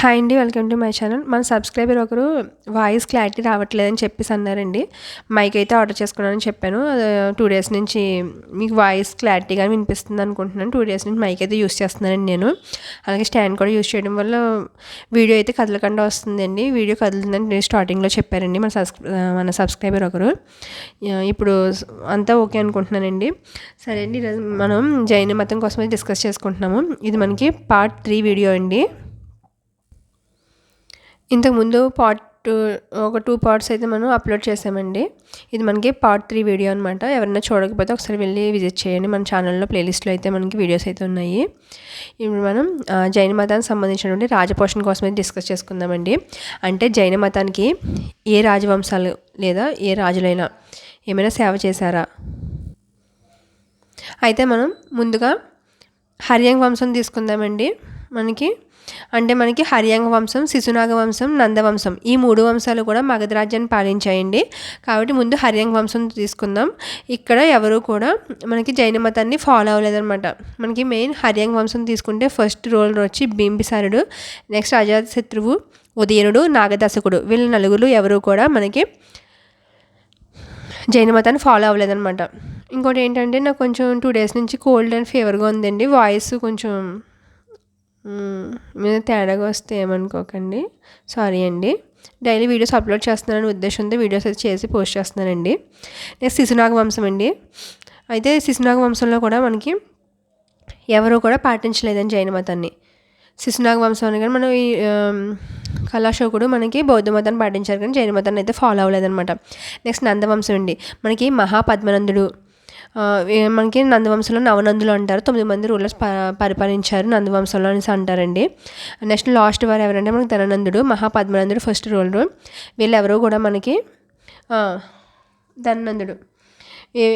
Hi అండి welcome to my channel. మన subscriber ఒకరు వాయిస్ క్లారిటీ రావట్లేదని చెప్పేసి అన్నారండి. మైక్ అయితే ఆర్డర్ చేసుకున్నానని చెప్పాను. టూ డేస్ నుంచి మీకు వాయిస్ క్లారిటీగా వినిపిస్తుంది అనుకుంటున్నాను. టూ డేస్ నుంచి మైక్ అయితే యూస్ చేస్తున్నానండి నేను. అలాగే స్టాండ్ కూడా యూస్ చేయడం వల్ల వీడియో అయితే కదలకుండా వస్తుందండి. వీడియో కదులుతుందని స్టార్టింగ్లో చెప్పారండి మన సబ్స్ మన సబ్స్క్రైబర్ ఒకరు. ఇప్పుడు అంతా ఓకే అనుకుంటున్నానండి. సరే అండి ఈరోజు మనం జైన మతం కోసం డిస్కస్ చేసుకుంటున్నాము. ఇది మనకి పార్ట్ త్రీ వీడియో అండి. ఇంతకుముందు పార్ట్ టూ ఒక టూ పార్ట్స్ అయితే మనం అప్లోడ్ చేసామండి. ఇది మనకి పార్ట్ త్రీ వీడియో అనమాట ఎవరైనా చూడకపోతే ఒకసారి వెళ్ళి విజిట్ చేయండి. మన ఛానల్లో ప్లేలిస్ట్లో అయితే మనకి వీడియోస్ అయితే ఉన్నాయి. ఇప్పుడు మనం జైన మతానికి సంబంధించినటువంటి రాజపోషణ కోసం అయితే డిస్కస్ చేసుకుందామండి. అంటే జైన మతానికి ఏ రాజవంశాలు లేదా ఏ రాజులైనా ఏమైనా సేవ చేశారా? అయితే మనం ముందుగా హరియంగ్ వంశం తీసుకుందామండి. మనకి అంటే మనకి హరియాంగ వంశం శిశునాగ వంశం నందవంశం ఈ మూడు వంశాలు కూడా మగధ రాజ్యాన్ని పాలించాయండి. కాబట్టి ముందు హరియాంగ వంశం తీసుకుందాం. ఇక్కడ ఎవరు కూడా మనకి జైన మతాన్ని ఫాలో అవ్వలేదన్నమాట. మనకి మెయిన్ హరియాంగ వంశం తీసుకుంటే ఫస్ట్ రోల్ వచ్చి బింబిసారుడు నెక్స్ట్ అజాతశత్రువు ఉదయనుడు నాగదశకుడు వీళ్ళ నలుగురు ఎవరు కూడా మనకి జైన మతాన్ని ఫాలో అవ్వలేదన్నమాట. ఇంకోటి ఏంటంటే నాకు కొంచెం టూ డేస్ నుంచి కోల్డ్ అండ్ ఫీవర్గా ఉందండి. వాయిస్ కొంచెం మీరు తేడాగా వస్తే ఏమనుకోకండి. సారీ అండి. డైలీ వీడియోస్ అప్లోడ్ చేస్తున్నానని ఉద్దేశంతో వీడియోస్ అయితే చేసి పోస్ట్ చేస్తున్నానండి. నెక్స్ట్ శిశునాగ వంశం అండి. అయితే శిశునాగ వంశంలో కూడా మనకి ఎవరు కూడా పాటించలేదని జైన మతాన్ని. శిశునాగ వంశం అని కానీ మనం ఈ కళాశోకుడు మనకి బౌద్ధ మతాన్ని పాటించారు కానీ జైన మతాన్ని అయితే ఫాలో అవ్వలేదన్నమాట. నెక్స్ట్ నందవంశం అండి. మనకి మహాపద్మనందుడు మనకి నందవంశంలో నవనందులు అంటారు. తొమ్మిది మంది రూలర్స్ పరిపాలించారు నందవంశంలో అనేసి అంటారండి. నెక్స్ట్ లాస్ట్ వారు ఎవరంటే మనకి ధననందుడు మహాపద్మనందుడు ఫస్ట్ రూలరు. వీళ్ళు ఎవరో కూడా మనకి ధననందుడు.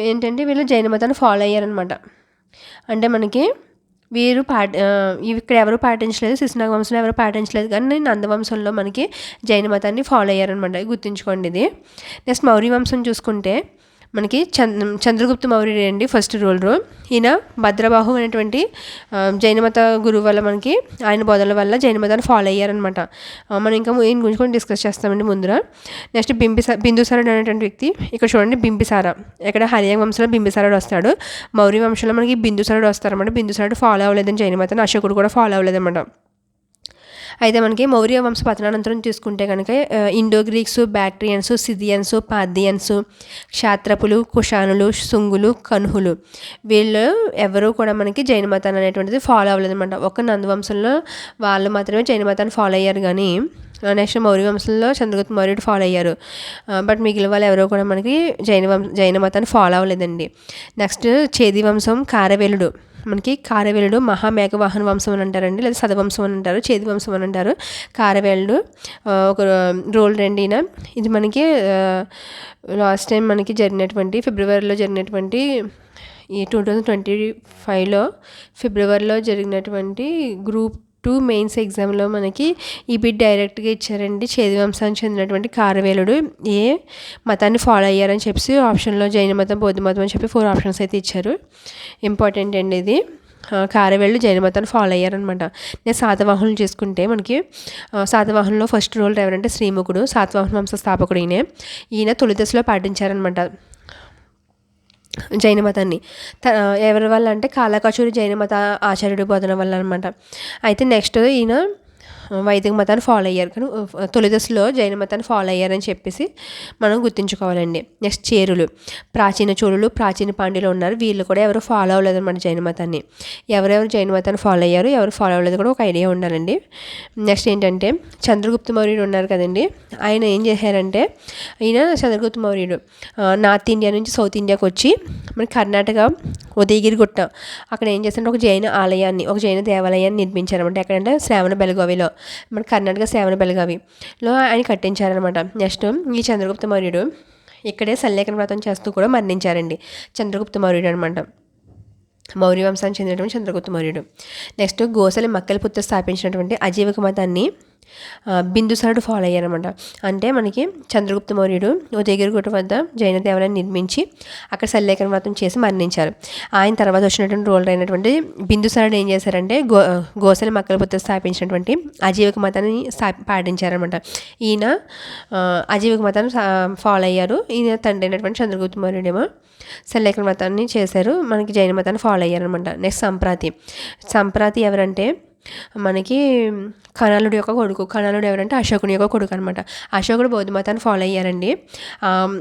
ఏంటంటే వీళ్ళు జైన మతాన్ని ఫాలో అయ్యారనమాట అంటే మనకి వీరు పాట ఇక్కడ ఎవరు పాటించలేదు శిశునాగ వంశంలో ఎవరు పాటించలేదు కానీ నందవంశంలో మనకి జైన మతాన్ని ఫాలో అయ్యారనమాట గుర్తుంచుకోండి ఇది. నెక్స్ట్ మౌర్య వంశం చూసుకుంటే మనకి చంద్ర చంద్రగుప్త మౌర్యుడే అండి ఫస్ట్ రూలరు ఈయన భద్రబాహు అనేటువంటి జైనమత గురువు వల్ల మనకి ఆయన బోధనల వల్ల జైనమతాన్ని ఫాలో అయ్యారనమాట మనం ఇంకా ఈయన గురించి కూడా డిస్కస్ చేస్తామండి ముందర. నెక్స్ట్ బింబిసా బిందుసారుడు అనేటువంటి వ్యక్తి. ఇక్కడ చూడండి బింబిసార. ఇక్కడ హరియాంగ వంశంలో బింబిసారుడు వస్తాడు. మౌర్య వంశంలో మనకి బిందుసారుడు వస్తారన్నమాట. బిందుసారుడు ఫాలో అవ్వలేదని జైనమతాన్ని అశోకుడు కూడా ఫాలో అవ్వలేదన్నమాట. అయితే మనకి మౌర్య వంశ పతనానంతరం చూసుకుంటే కనుక ఇండో గ్రీక్స్ బ్యాక్ట్రియన్స్ సిథియన్స్ పార్థియన్స్ క్షాత్రపులు కుషానులు శుంగులు కన్హులు. వీళ్ళు ఎవరు కూడా మనకి జైన మతాన్ని అనేటువంటిది ఫాలో అవ్వలేదన్నమాట. ఒక నందవంశంలో వాళ్ళు మాత్రమే జైన మతాన్ని ఫాలో అయ్యారు కానీ నెక్స్ట్ మౌర్య వంశంలో చంద్రగుప్త మౌర్యుడు ఫాలో అయ్యారు. బట్ మిగిలిన వాళ్ళు ఎవరో కూడా మనకి జైన వంశ జైన మతాన్ని ఫాలో అవ్వలేదండి. నెక్స్ట్ చేది వంశం కారవేలుడు. మనకి కారవేలుడు మహామేఘవాహన వంశం అని అంటారండి లేదా సదవంశం అని అంటారు చేది వంశం అని అంటారు. కారవేలుడు ఒక రోల్ రెండిన ఇది మనకి లాస్ట్ టైం మనకి జరిగినటువంటి ఫిబ్రవరిలో జరిగినటువంటి ఈ టూ థౌజండ్ ట్వంటీ ఫైవ్లో ఫిబ్రవరిలో జరిగినటువంటి గ్రూప్ టూ మెయిన్స్ ఎగ్జామ్లో మనకి ఈ బిట్ డైరెక్ట్గా ఇచ్చారండి. చేది వంశానికి చెందినటువంటి కారవేలుడు. ఏ మతాన్ని ఫాలో అయ్యారని చెప్పి ఆప్షన్లో జైన మతం బౌద్ధ మతం అని చెప్పి ఫోర్ ఆప్షన్స్ అయితే ఇచ్చారు. ఇంపార్టెంట్ అండి ఇది. కారవేళ్ళు జైన మతాన్ని ఫాలో అయ్యారనమాట నేను శాతవాహనులు చేసుకుంటే మనకి శాతవాహనంలో ఫస్ట్ రోల్ ఎవరంటే శ్రీముఖుడు శాతవాహన వంశ స్థాపకుడు ఈయన. ఈయన తొలి దశలో పాటించారనమాట జైన మతాన్ని ఎవరి వల్ల అంటే కాలకాచూరి జైన మత ఆచార్యుడు బోధన వల్ల అనమాట అయితే నెక్స్ట్ ఈయన వైదిక మతాన్ని ఫాలో అయ్యారు. కానీ తొలి దశలో జైన మతాన్ని ఫాలో అయ్యారని చెప్పేసి మనం గుర్తుంచుకోవాలండి. నెక్స్ట్ చేరులు. ప్రాచీన చోళులు ప్రాచీన పాండ్యులు ఉన్నారు. వీళ్ళు కూడా ఎవరు ఫాలో అవ్వలేదు అనమాట జైన మతాన్ని. ఎవరెవరు జైన మతాన్ని ఫాలో అయ్యారు ఎవరు ఫాలో అవ్వలేదు కూడా ఒక ఐడియా ఉండాలండి. నెక్స్ట్ ఏంటంటే చంద్రగుప్త మౌర్యుడు ఉన్నారు కదండి. ఆయన ఏం చేశారంటే ఈయన చంద్రగుప్త మౌర్యుడు నార్త్ ఇండియా నుంచి సౌత్ ఇండియాకి వచ్చి మన కర్ణాటక ఉదయగిరి గుట్ట అక్కడ ఏం చేశారంటే ఒక జైన ఆలయాన్ని ఒక జైన దేవాలయాన్ని నిర్మించారనమాట ఎక్కడంటే శ్రావణ బెలగావిలో. మన కర్ణాటక సేవన బెలగావిలో ఆయన కట్టించారనమాట నెక్స్ట్ ఈ చంద్రగుప్త మౌర్యుడు ఇక్కడే సల్లేఖన వ్రతం చేస్తూ కూడా మరణించారండి. చంద్రగుప్త మౌర్యుడు అనమాట మౌర్య వంశానికి చెందినటువంటి చంద్రగుప్త మౌర్యుడు. నెక్స్ట్ గోసలి మక్కలపుత్ర స్థాపించినటువంటి అజీవక మతాన్ని బిందుసారుడు ఫాలో అయ్యారనమాట అంటే మనకి చంద్రగుప్త మౌర్యుడు ఉదయగిరిగుట్ట వద్ద జైన దేవాలయాన్ని నిర్మించి అక్కడ సల్లేఖన వ్రతం చేసి మరణించారు. ఆయన తర్వాత వచ్చినటువంటి రోల్ అయినటువంటి బిందుసారుడు ఏం చేశారంటే గో గోసల మక్కలపుత్ర స్థాపించినటువంటి అజీవిక మతాన్ని స్థా పాటించారనమాట ఈయన అజీవిక మతాన్ని ఫాలో అయ్యారు. ఈయన తండ్రి అయినటువంటి చంద్రగుప్త మౌర్యుడేమో సల్లేఖన మతాన్ని చేశారు. మనకి జైన మతాన్ని ఫాలో అయ్యారనమాట నెక్స్ట్ సంప్రాతి. సంప్రాతి ఎవరంటే మనకి కణాలుడి యొక్క కొడుకు కణాలుడు ఎవరంటే అశోకుని యొక్క కొడుకు అనమాట అశోకుడు బౌద్ధ మతాన్ని ఫాలో అయ్యారండి.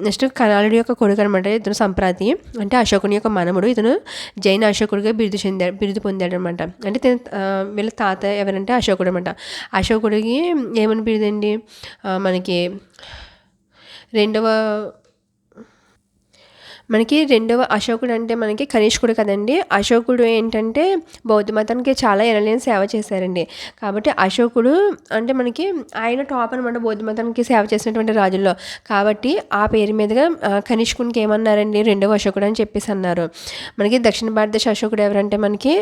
నెక్స్ట్ కణాలుడి యొక్క కొడుకు అనమాట ఇతను సంప్రాతి. అంటే అశోకుని యొక్క మనముడు ఇతను జైన అశోకుడిగా బిరుదు చెందాడు బిరుదు పొందాడు అనమాట అంటే వీళ్ళ తాత ఎవరంటే అశోకుడు అనమాట అశోకుడికి ఏమని బిరుదండి? మనకి రెండవ మనకి రెండవ అశోకుడు అంటే మనకి కనిష్కుడు కదండి. అశోకుడు ఏంటంటే బౌద్ధ మతానికి చాలా ఎనలేని సేవ చేశారండి. కాబట్టి అశోకుడు అంటే మనకి ఆయన టాప్ అనమాట బౌద్ధ మతానికి సేవ చేసినటువంటి రాజుల్లో. కాబట్టి ఆ పేరు మీదుగా కనిష్కునికి ఏమన్నారండి? రెండవ అశోకుడు అని చెప్పేసి అన్నారు. మనకి దక్షిణ భారతదేశ అశోకుడు ఎవరంటే మనకి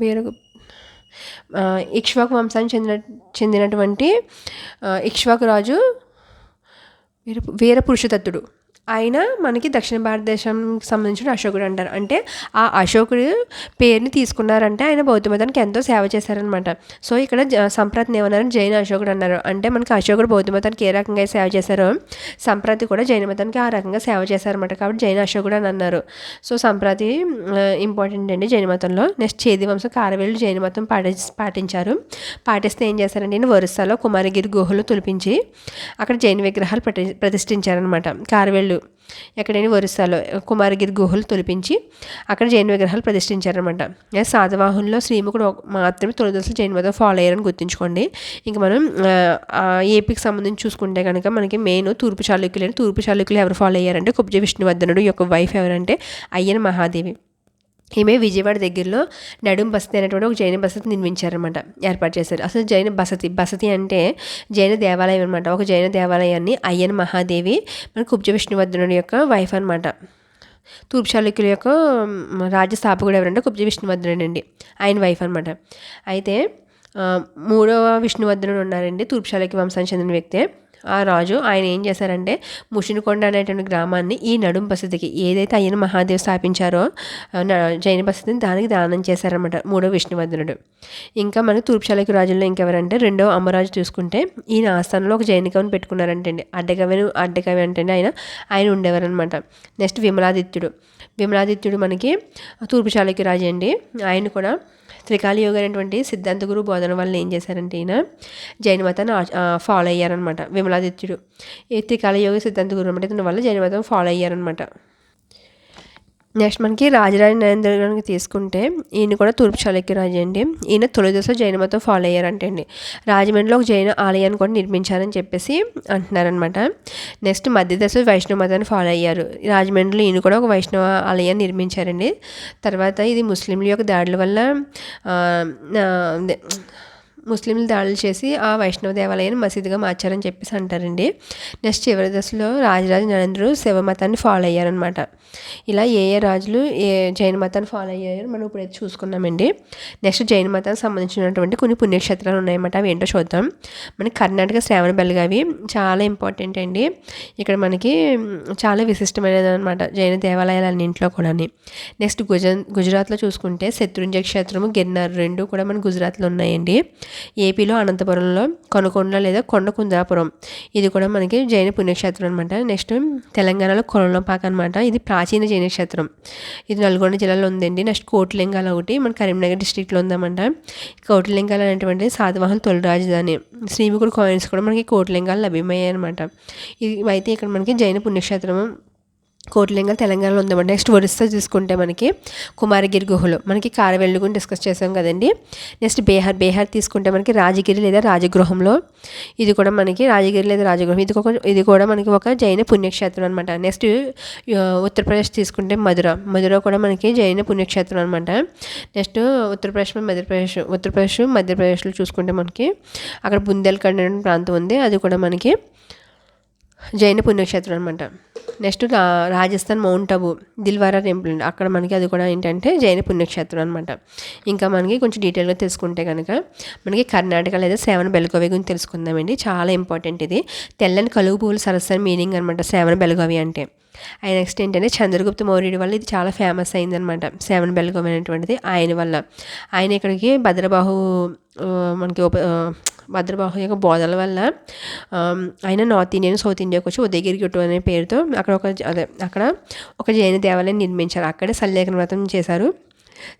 వేరు ఇక్ష్వాకు వంశానికి చెందిన చెందినటువంటి ఇక్ష్వాకు రాజు వీర వీర పురుషదత్తుడు ఆయన మనకి దక్షిణ భారతదేశంకి సంబంధించిన అశోకుడు అంటారు. అంటే ఆ అశోకుడు పేరుని తీసుకున్నారంటే ఆయన బౌద్ధ మతానికి ఎంతో సేవ చేశారనమాట సో ఇక్కడ సంప్రతిని ఏమన్నారు జైన అశోకుడు అన్నారు. అంటే మనకి అశోకుడు బౌద్ధ మతానికి ఏ రకంగా సేవ చేశారో సంప్రతి కూడా జైన మతానికి ఆ రకంగా సేవ చేశారనమాట కాబట్టి జైన అశోకుడు అని అన్నారు. సో సంప్రతి ఇంపార్టెంట్ అండి జైన మతంలో నెక్స్ట్ చేది వంశం కారవేలు జైన మతం పాటి పాటించారు. పాటిస్తే ఏం చేశారంటే వరుసలో కుమారగిరి గుహలు తొలిపించి అక్కడ జైన విగ్రహాలు ప్రతి ప్రతిష్ఠించారనమాట కారవేళ్ళు ఎక్కడైనా ఒరిస్సాలో కుమారగిరి గుహలు తొలిపించి అక్కడ జైన విగ్రహాలు ప్రతిష్ఠించారనమాట సాతవాహుల్లో శ్రీముఖుడు మాత్రమే తొలి దశలు జైన మతం ఫాలో అయ్యారని గుర్తుంచుకోండి. ఇంక మనం ఏపీకి సంబంధించి చూసుకుంటే కనుక మనకి మెయిన్ తూర్పు చాళుక్యులు తూర్పు చాళుక్యులు ఎవరు ఫాలో అయ్యారంటే కుబ్జ విష్ణువర్ధనుడు యొక్క వైఫ్ ఎవరంటే అయ్యన మహాదేవి. ఈమె విజయవాడ దగ్గరలో నడుం బసతి అనేటువంటి ఒక జైన బసతి నిర్మించారనమాట ఏర్పాటు చేశారు. అసలు జైన బసతి బసతి అంటే జైన దేవాలయం అనమాట ఒక జైన దేవాలయాన్ని అయ్యన్ మహాదేవి మన కుబ్జ విష్ణువర్ధనుడి యొక్క వైఫ్ అనమాట తూర్పు చాళుక్యుల యొక్క రాజ్య స్థాపకుడు ఎవరంటే కుబ్జ విష్ణువర్ధనుడు అండి. ఆయన వైఫ్ అనమాట అయితే మూడవ విష్ణువర్ధనుడు ఉన్నారండి తూర్పు చాళుక్య వంశానికి చెందిన వ్యక్తే. ఆ రాజు ఆయన ఏం చేశారంటే ముషినికొండ అనేటువంటి గ్రామాన్ని ఈ నడుం బసతికి ఏదైతే ఆయన మహాదేవ్ స్థాపించారో జైన బసతిని దానికి దానం చేశారనమాట మూడో విష్ణువర్ధనుడు. ఇంకా మనకు తూర్పుశాలకి రాజుల్లో ఇంకెవరంటే రెండో అమ్మరాజు చూసుకుంటే ఈయన ఆస్థానంలో ఒక జైన కవిని పెట్టుకున్నారంటండి. అడ్డకవిని అడ్డకవి అంటే ఆయన ఆయన ఉండేవారనమాట నెక్స్ట్ విమలాదిత్యుడు. విమలాదిత్యుడు మనకి తూర్పు రాజు అండి ఆయన కూడా త్రికాల యోగ అనేటువంటి సిద్ధాంత గురు బోధన వల్ల ఏం చేశారంటే ఈయన జైన మతాన్ని ఫాలో అయ్యారనమాట విమలాదిత్యుడు. ఈ త్రికాళ యోగ సిద్ధాంత గురు అనమాట వల్ల జైన మతం ఫాలో అయ్యారనమాట నెక్స్ట్ మనకి రాజరాజ నరేంద్ర గారికి తీసుకుంటే ఈయన కూడా తూర్పు చాళుక్య రాజు అండి. ఈయన తొలి దశ జైన మతం ఫాలో అయ్యారంటే అండి. రాజమండ్రిలో ఒక జైన ఆలయాన్ని కూడా నిర్మించారని చెప్పేసి అంటున్నారనమాట నెక్స్ట్ మధ్య దశ వైష్ణవ మతాన్ని ఫాలో అయ్యారు. రాజమండ్రిలో ఈయన కూడా ఒక వైష్ణవ ఆలయాన్ని నిర్మించారండి. తర్వాత ఇది ముస్లింల యొక్క దాడుల వల్ల ముస్లింలు దాడులు చేసి ఆ వైష్ణవ దేవాలయాన్ని మసీదుగా మార్చారని చెప్పేసి అంటారండి. నెక్స్ట్ చివరి దశలో రాజరాజ నరేంద్రుడు శివ మతాన్ని ఫాలో అయ్యారనమాట ఇలా ఏ ఏ రాజులు ఏ జైన మతాన్ని ఫాలో అయ్యారో మనం ఇప్పుడైతే చూసుకున్నామండి నెక్స్ట్ జైన మతానికి సంబంధించినటువంటి కొన్ని పుణ్యక్షేత్రాలు ఉన్నాయన్నమాట. అవి ఏంటో చూద్దాం. మనకి కర్ణాటక శ్రావణ బెల్గావి చాలా ఇంపార్టెంట్ అండి. ఇక్కడ మనకి చాలా విశిష్టమైనది అనమాట జైన దేవాలయాలు అన్నింటిలో కూడా నెక్స్ట్ గుజ గుజరాత్లో చూసుకుంటే శత్రుంజయ క్షేత్రము గిర్నార్ రెండు కూడా మన గుజరాత్లో ఉన్నాయండి. ఏపీలో అనంతపురంలో కొనకొండ లేదా కొండ కుందాపురం ఇది కూడా మనకి జైన పుణ్యక్షేత్రం అనమాట నెక్స్ట్ తెలంగాణలో కొలంపాక అనమాట ఇది ప్రాచీన జైన క్షేత్రం. ఇది నల్గొండ జిల్లాలో ఉందండి. నెక్స్ట్ కోటిలింగాల ఒకటి. మన కరీంనగర్ డిస్టిక్లో ఉందన్నమాట. కోటిలింగాలు అనేటువంటి సాతవాహన తొలి రాజధాని. శ్రీముఖుడు కాయిన్స్ కూడా మనకి కోటిలింగాలు లభ్యమయ్యాయి అనమాట ఇవైతే ఇక్కడ మనకి జైన పుణ్యక్షేత్రం కోటిలింగం తెలంగాణలో ఉందన్నమాట. నెక్స్ట్ ఒరిస్సా చూసుకుంటే మనకి కుమారగిరి గుహలు. మనకి కారవెల్లి గురించి డిస్కస్ చేసాం కదండి. నెక్స్ట్ బీహార్. బీహార్ తీసుకుంటే మనకి రాజగిరి లేదా రాజగృహంలో. ఇది కూడా మనకి రాజగిరి లేదా రాజగృహం. ఇది ఒక ఇది కూడా మనకి ఒక జైన పుణ్యక్షేత్రం అనమాట నెక్స్ట్ ఉత్తరప్రదేశ్ తీసుకుంటే మధుర. మధుర కూడా మనకి జైన పుణ్యక్షేత్రం అనమాట నెక్స్ట్ ఉత్తరప్రదేశ్ మధ్యప్రదేశ్ ఉత్తరప్రదేశ్ మధ్యప్రదేశ్లో చూసుకుంటే మనకి అక్కడ బుందేల్ఖండ్ అనే ప్రాంతం ఉంది. అది కూడా మనకి జైన పుణ్యక్షేత్రం అనమాట నెక్స్ట్ రా రాజస్థాన్ మౌంట్ అబు దిల్వారా టెంపుల్ అండి. అక్కడ మనకి అది కూడా ఏంటంటే జైన పుణ్యక్షేత్రం అనమాట ఇంకా మనకి కొంచెం డీటెయిల్గా తెలుసుకుంటే కనుక మనకి కర్ణాటక లేదా సేవన బెలగవి గురించి తెలుసుకుందామండి చాలా ఇంపార్టెంట్ ఇది. తెల్లని కలుగు పువ్వులు సరస్సు మీనింగ్ అనమాట సేవన బెలగవి అంటే. ఆయన నెక్స్ట్ ఏంటంటే చంద్రగుప్త మౌర్యుడి వల్ల ఇది చాలా ఫేమస్ అయిందనమాట సేవన్ బెల్గోవి అనేటువంటిది ఆయన వల్ల. ఆయన ఇక్కడికి భద్రబాహు మనకి ఉప భద్రబాహు యొక్క బోధల వల్ల ఆయన నార్త్ ఇండియన్ సౌత్ ఇండియాకి వచ్చి ఉదయగిరి గుట్టు అనే పేరుతో అక్కడ ఒక అదే అక్కడ ఒక జైన దేవాలయం నిర్మించారు. అక్కడే సల్లేఖన వ్రతం చేశారు.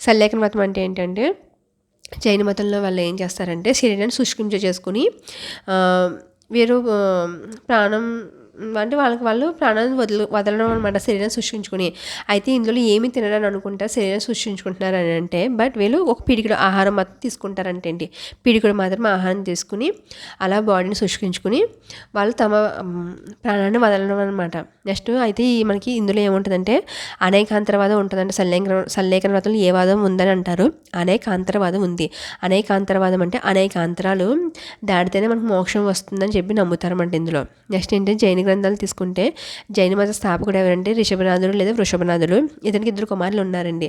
సల్లేఖన వ్రతం అంటే ఏంటంటే జైన మతంలో వాళ్ళు ఏం చేస్తారంటే శరీరాన్ని శుష్కించ చేసుకుని వీరు ప్రాణం అంటే వాళ్ళకి వాళ్ళు ప్రాణాన్ని వదలు వదలడం అనమాట శరీరం సృష్టించుకుని. అయితే ఇందులో ఏమి తినడం అనుకుంటారు శరీరం సృష్టించుకుంటున్నారు అని అంటే బట్ వీళ్ళు ఒక పిడికిడు ఆహారం మాత్రం తీసుకుంటారంటే ఏంటి? పిడికిడు మాత్రం ఆహారం తీసుకుని అలా బాడీని సృష్టించుకుని వాళ్ళు తమ ప్రాణాన్ని వదలడం అనమాట నెక్స్ట్ అయితే మనకి ఇందులో ఏముంటుందంటే అనేకాంతరవాదం ఉంటుందంటే. సల్లేఖన సల్లేఖన వ్రతంలో ఏ వాదం ఉందని అంటారు? అనేకాంతరవాదం ఉంది. అనేకాంతరవాదం అంటే అనేక అంతరాలు దాడితేనే మనకు మోక్షం వస్తుందని చెప్పి నమ్ముతారన్నమాట ఇందులో. నెక్స్ట్ ఏంటంటే జైన గ్రంథాలు తీసుకుంటే జైన మత స్థాపకుడు ఎవరంటే రిషభనాథుడు లేదా వృషభనాథుడు. ఇతనికి ఇద్దరు కుమారులు ఉన్నారండి.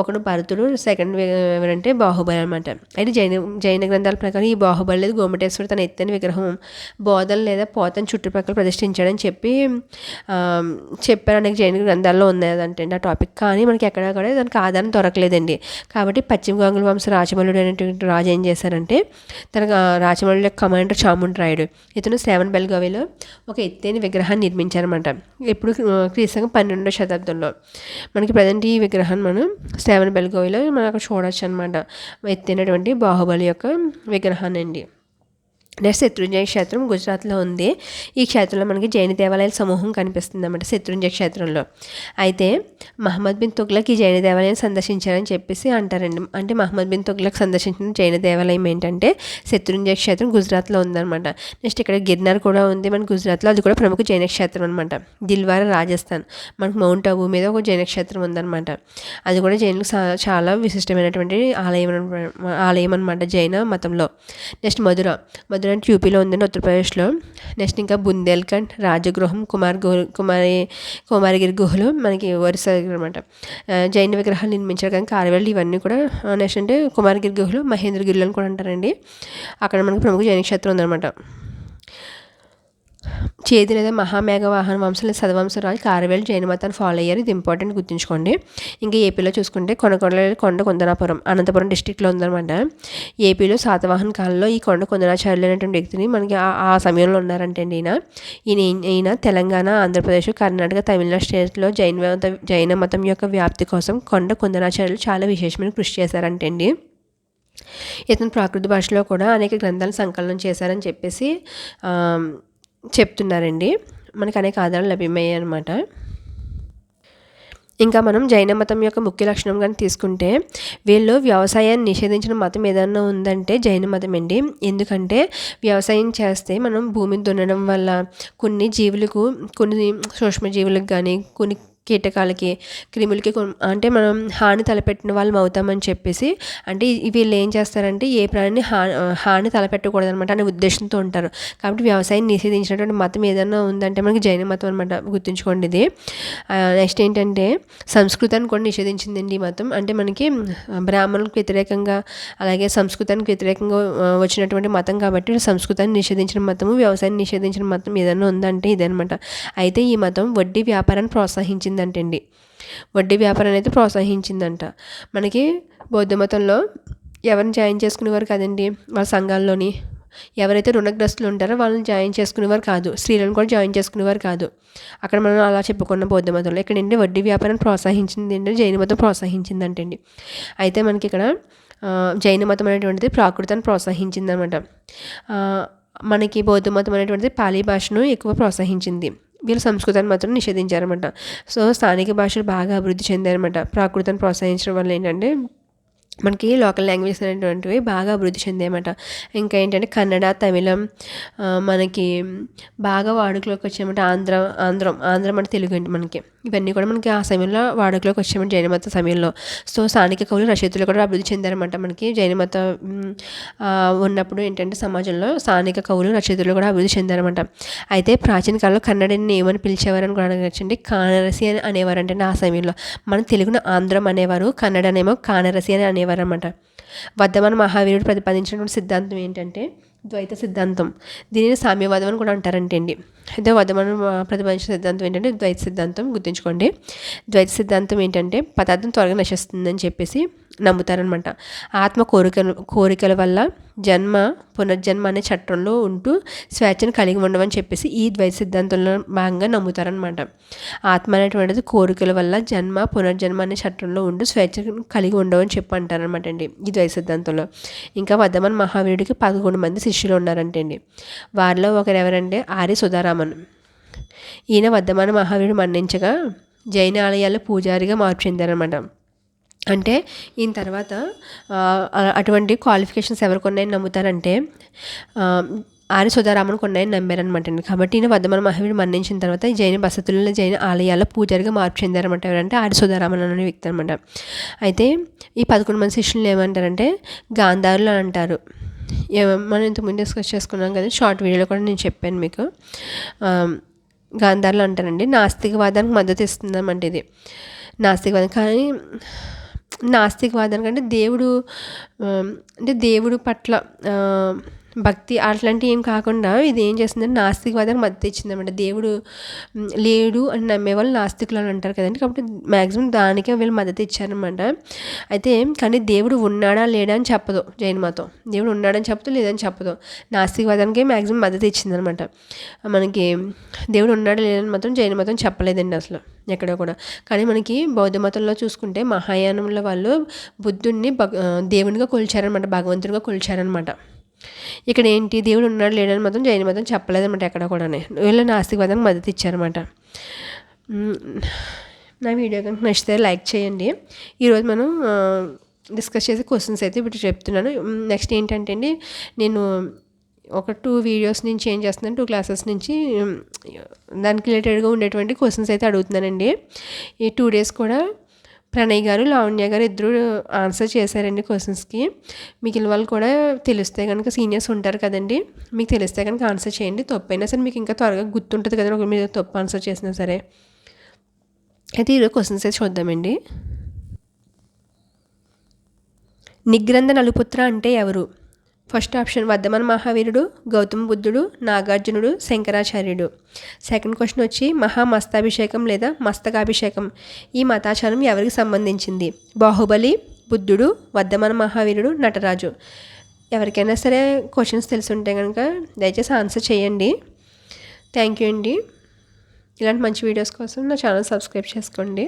ఒకడు భరతుడు సెకండ్ ఎవరంటే బాహుబలి అనమాట అయితే జైన జైన గ్రంథాల ప్రకారం ఈ బాహుబలి లేదా గోమటేశ్వరుడు తన ఎత్తైన విగ్రహం బోధన లేదా పోతను చుట్టుపక్కల ప్రతిష్ఠించాడని చెప్పి చెప్పారు అనేక జైన గ్రంథాల్లో ఉన్నదంటే ఆ టాపిక్. కానీ మనకి ఎక్కడ కూడా దానికి ఆధారం దొరకలేదండి. కాబట్టి పశ్చిమ గంగుల వంశ రాజమల్లుడు అనేటువంటి రాజు ఏం చేశారంటే తన రాజమల్లుడు యొక్క కమాండర్ చాముండ్ రాయుడు ఇతను శ్రావణ్ బెల్గవిలో ఒక ఎత్తైన విగ్రహాన్ని నిర్మించారన్నమాట. ఎప్పుడు క్రీస్తు పన్నెండో శతాబ్దంలో. మనకి ప్రజెంట్ ఈ విగ్రహాన్ని మనం శ్రావణ బెల్గోవిలో మనం అక్కడ చూడొచ్చు అనమాట ఎత్తైనటువంటి బాహుబలి యొక్క విగ్రహాన్ని అండి నెక్స్ట్ శత్రుంజయ క్షేత్రం గుజరాత్లో ఉంది. ఈ క్షేత్రంలో మనకి జైన దేవాలయాల సమూహం కనిపిస్తుంది అన్నమాట శత్రుంజయ క్షేత్రంలో. అయితే మహమ్మద్ బిన్ తుగ్లక్ ఈ జైన దేవాలయం సందర్శించారని చెప్పేసి అంటారండి. అంటే మహమ్మద్ బిన్ తుగ్లక్ సందర్శించిన జైన దేవాలయం ఏంటంటే శత్రుంజయ క్షేత్రం గుజరాత్లో ఉందన్నమాట. నెక్స్ట్ ఇక్కడ గిర్నార్ కూడా ఉంది. మన గుజరాత్లో అది కూడా ప్రముఖ జైన క్షేత్రం అనమాట దిల్వారా రాజస్థాన్. మనకు మౌంట్ అబు మీద ఒక జైన క్షేత్రం ఉందన్నమాట. అది కూడా జైనులకు చాలా విశిష్టమైనటువంటి ఆలయం ఆలయం అనమాట జైన మతంలో. నెక్స్ట్ మధుర. మధుర మధుర యూపీలో ఉందండి ఉత్తరప్రదేశ్లో. నెక్స్ట్ ఇంకా బుందేల్ఖండ్ రాజగృహం కుమార్ గుహ కుమారి కుమారగిరి గుహలు మనకి వరుస అనమాట జైన విగ్రహాలు నిర్మించారు కానీ కార్యవల్లి ఇవన్నీ కూడా నెక్స్ట్ అంటే కుమారగిరి గుహలు మహేంద్రగిరిలో కూడా అంటారండి. అక్కడ మనకి ప్రముఖ జైన క్షేత్రం ఉందన్నమాట. చేతి లేదా మహామేఘవాహన వంశం లేదా సదవంశరాజు కారవేలు జైన మతాన్ని ఫాలో అయ్యారు. ఇది ఇంపార్టెంట్ గుర్తుంచుకోండి. ఇంకా ఏపీలో చూసుకుంటే కొనకొండ కొండ కొందనాపురం అనంతపురం డిస్టిక్లో ఉందన్నమాట. ఏపీలో శాతవాహన కాలంలో ఈ కొండ కొందనాచార్యులు అనేటువంటి వ్యక్తిని మనకి ఆ సమయంలో ఉన్నారంటే ఈయన. ఈయన ఈయన తెలంగాణ ఆంధ్రప్రదేశ్ కర్ణాటక తమిళనాడు స్టేట్లో జైన జైన మతం యొక్క వ్యాప్తి కోసం కొండ కొందనాచార్యులు చాలా విశేషమైన కృషి చేశారంటే అండి. ఇతను ప్రాకృత భాషలో కూడా అనేక గ్రంథాలను సంకలనం చేశారని చెప్పేసి చెప్తున్నారండి. మనకు అనేక ఆధారాలు లభ్యమయ్యాయి అనమాట ఇంకా మనం జైన మతం యొక్క ముఖ్య లక్షణం కానీ తీసుకుంటే వీళ్ళు వ్యవసాయాన్ని నిషేధించిన మతం ఏదన్నా ఉందంటే జైన మతం అండి ఎందుకంటే వ్యవసాయం చేస్తే మనం భూమిని దున్నడం వల్ల కొన్ని జీవులకు కొన్ని సూక్ష్మజీవులకు కానీ కొన్ని కీటకాలకి క్రిములకి అంటే మనం హాని తలపెట్టిన వాళ్ళం అవుతామని చెప్పేసి అంటే వీళ్ళు ఏం చేస్తారంటే ఏ ప్రాణిని హాని హాని తలపెట్టకూడదు అనమాట అనే ఉద్దేశంతో ఉంటారు. కాబట్టి వ్యవసాయం నిషేధించినటువంటి మతం ఏదైనా ఉందంటే మనకి జైన మతం అనమాట గుర్తుంచుకోండి ఇది. నెక్స్ట్ ఏంటంటే సంస్కృతాన్ని కూడా నిషేధించిందండి ఈ మతం. అంటే మనకి బ్రాహ్మణులకు వ్యతిరేకంగా అలాగే సంస్కృతానికి వ్యతిరేకంగా వచ్చినటువంటి మతం కాబట్టి సంస్కృతాన్ని నిషేధించిన మతము వ్యవసాయాన్ని నిషేధించిన మతం ఏదైనా ఉందంటే ఇదనమాట అయితే ఈ మతం వడ్డీ వ్యాపారాన్ని ప్రోత్సహించింది చేసిందంటండి. వడ్డీ వ్యాపారం అనేది ప్రోత్సహించిందంట. మనకి బౌద్ధ మతంలో ఎవరిని జాయిన్ చేసుకునేవారు కదండి? వాళ్ళ సంఘాల్లోని ఎవరైతే రుణగ్రస్తులు ఉంటారో వాళ్ళని జాయిన్ చేసుకునేవారు కాదు. స్త్రీలను కూడా జాయిన్ చేసుకునేవారు కాదు. అక్కడ మనం అలా చెప్పుకున్న బౌద్ధ మతంలో ఇక్కడ ఏంటి వడ్డీ వ్యాపారం ప్రోత్సహించింది అంటే జైన మతం ప్రోత్సహించిందంటండి. అయితే మనకి ఇక్కడ జైన మతం అనేటువంటిది ప్రాకృతాన్ని ప్రోత్సహించింది అనమాట మనకి బౌద్ధ మతం అనేటువంటిది పాలీ భాషను ఎక్కువ ప్రోత్సహించింది. వీళ్ళు సంస్కృతాన్ని మాత్రం నిషేధించారనమాట సో స్థానిక భాషలు బాగా అభివృద్ధి చెందారనమాట ప్రాకృతాన్ని ప్రోత్సహించడం వల్ల ఏంటంటే మనకి లోకల్ లాంగ్వేజెస్ అనేటువంటివి బాగా అభివృద్ధి చెందాయన్నమాట. ఇంకా ఏంటంటే కన్నడ తమిళం మనకి బాగా వాడుకలోకి వచ్చాయన్నమాట ఆంధ్ర ఆంధ్రం ఆంధ్రం అంటే తెలుగు ఏంటి మనకి. ఇవన్నీ కూడా మనకి ఆ సమయంలో వాడుకలోకి వచ్చాయన్నమాట జైనమత సమయంలో. సో స్థానిక కవులు రచయితలు కూడా అభివృద్ధి చెందారన్నమాట మనకి జైనమత ఉన్నప్పుడు ఏంటంటే సమాజంలో స్థానిక కవులు రచయితలు కూడా అభివృద్ధి చెందారన్నమాట. అయితే ప్రాచీన కాలంలో కన్నడని ఏమని పిలిచేవారని కూడా అడగచ్చండి కానరసి అని అనేవారు అంటే ఆ సమయంలో. మన తెలుగును ఆంధ్రం అనేవారు కన్నడనేమో కానరసి అని అనేవారు అనమాట వర్ధమాన మహావీరుడు ప్రతిపాదించినటువంటి సిద్ధాంతం ఏంటంటే ద్వైత సిద్ధాంతం. దీనిని సామ్యవాదం అని కూడా అంటారంటే అండి అయితే వర్ధమాన ప్రతిపాదించిన సిద్ధాంతం ఏంటంటే ద్వైత సిద్ధాంతం గుర్తుంచుకోండి. ద్వైత సిద్ధాంతం ఏంటంటే పదార్థం త్వరగా నశిస్తుందని చెప్పేసి నమ్ముతారనమాట. ఆత్మ కోరిక కోరికల వల్ల జన్మ పునర్జన్మ అనే చట్టంలో ఉంటూ స్వేచ్ఛను కలిగి ఉండమని చెప్పేసి ఈ ద్వైత సిద్ధాంతంలో భాగంగా నమ్ముతారనమాట. ఆత్మ అనేటువంటిది కోరికల వల్ల జన్మ పునర్జన్మ అనే చట్టంలో ఉంటూ స్వేచ్ఛను కలిగి ఉండవని చెప్పి అంటారనమాట అండి ఈ ద్వైత సిద్ధాంతంలో ఇంకా వద్దమన్ మహావీరుడికి పదకొండు మంది శిష్యులు ఉన్నారంటే అండి. వారిలో ఒకరు ఎవరంటే ఆర్య సుధారామన్. ఈయన వర్ధమాన మహావీరుడు మన్నించగా జైన ఆలయాల్లో పూజారిగా మార్పు చెందారనమాట. అంటే ఈయన తర్వాత అటువంటి క్వాలిఫికేషన్స్ ఎవరికి ఉన్నాయని నమ్ముతారంటే ఆర్య సుధారామన్ కొన్నాయని నమ్మారనమాట అండి. కాబట్టి ఈయన వద్దమన మహావీరుడు మరణించిన తర్వాత జైన బసతులలో జైన ఆలయాల పూజారిగా మార్పు చెందారన్నమాట ఎవరంటే ఆర్య సుధారామన్ అనే వ్యక్తి అనమాట అయితే ఈ పదకొండు మంది శిష్యులు ఏమంటారంటే గాంధారులు అని అంటారు. మనం ఇంతకుముందు డిస్కస్ చేసుకున్నాం కదా షార్ట్ వీడియోలో కూడా నేను చెప్పాను మీకు. గాంధారులు అంటారండి నాస్తికవాదానికి మద్దతు ఇస్తుందన్నమాట ఇది. నాస్తికవాదం కానీ నాస్తికవాదం కంటే దేవుడు అంటే దేవుడు పట్ల భక్తి అట్లాంటివి ఏం కాకుండా ఇది ఏం చేస్తుందంటే నాస్తికవాదానికి మద్దతు ఇచ్చిందన్నమాట దేవుడు లేడు అని నమ్మేవాళ్ళు నాస్తికులు అని అంటారు కదండి. కాబట్టి మ్యాక్సిమం దానికే వీళ్ళు మద్దతు ఇచ్చారనమాట. అయితే కానీ దేవుడు ఉన్నాడా లేడా అని చెప్పదు జైన్ మతం. దేవుడు ఉన్నాడని చెప్పదు లేదని చెప్పదు. నాస్తికవాదానికి మ్యాక్సిమం మద్దతు ఇచ్చిందనమాట. మనకి దేవుడు ఉన్నాడా లేదని మాత్రం జైన మతం చెప్పలేదండి అసలు ఎక్కడ కూడా. కానీ మనకి బౌద్ధ మతంలో చూసుకుంటే మహాయానంలో వాళ్ళు బుద్ధుడిని భగ దేవునిగా కొలిచారనమాట భగవంతుడిగా కొలిచారనమాట. ఇక్కడ ఏంటి దేవుడు ఉన్నాడు లేడని మాత్రం జైన మతం చెప్పలేదన్నమాట ఎక్కడ కూడా వీళ్ళు నాస్తికవాదానికి మద్దతు ఇచ్చారన్నమాట. నా వీడియో కనుక నచ్చితే లైక్ చేయండి. ఈరోజు మనం డిస్కస్ చేసే క్వశ్చన్స్ అయితే ఇప్పుడు చెప్తున్నాను. నెక్స్ట్ ఏంటంటే అండి నేను ఒక టూ వీడియోస్ నుంచి ఏం చేస్తున్నాను టూ క్లాసెస్ నుంచి దానికి రిలేటెడ్గా ఉండేటువంటి క్వశ్చన్స్ అయితే అడుగుతున్నానండి. ఈ టూ డేస్ కూడా ప్రణయ్ గారు లావణ్య గారు ఇద్దరు ఆన్సర్ చేశారండి క్వశ్చన్స్కి మిగిలిన వాళ్ళు కూడా తెలిస్తే కనుక సీనియర్స్ ఉంటారు కదండి. మీకు తెలిస్తే కనుక ఆన్సర్ చేయండి. తప్పైనా సరే మీకు ఇంకా త్వరగా గుర్తుంటుంది కదండి ఒక మీరు తప్పు ఆన్సర్ చేసినా సరే. అయితే ఈరోజు క్వశ్చన్స్ అయితే చూద్దామండి. నిగ్రంథ నలుపుత్ర అంటే ఎవరు? ఫస్ట్ ఆప్షన్ వర్ధమన మహావీరుడు గౌతమ బుద్ధుడు నాగార్జునుడు శంకరాచార్యుడు. సెకండ్ క్వశ్చన్ వచ్చి మహామస్తాభిషేకం లేదా మస్తకాభిషేకం. ఈ మతాచారం ఎవరికి సంబంధించింది? బాహుబలి బుద్ధుడు వర్ధమన మహావీరుడు నటరాజు. ఎవరికైనా సరే క్వశ్చన్స్ తెలుసుంటే కనుక దయచేసి ఆన్సర్ చేయండి. థ్యాంక్ యూ అండి. ఇలాంటి మంచి వీడియోస్ కోసం నా ఛానల్ సబ్స్క్రైబ్ చేసుకోండి.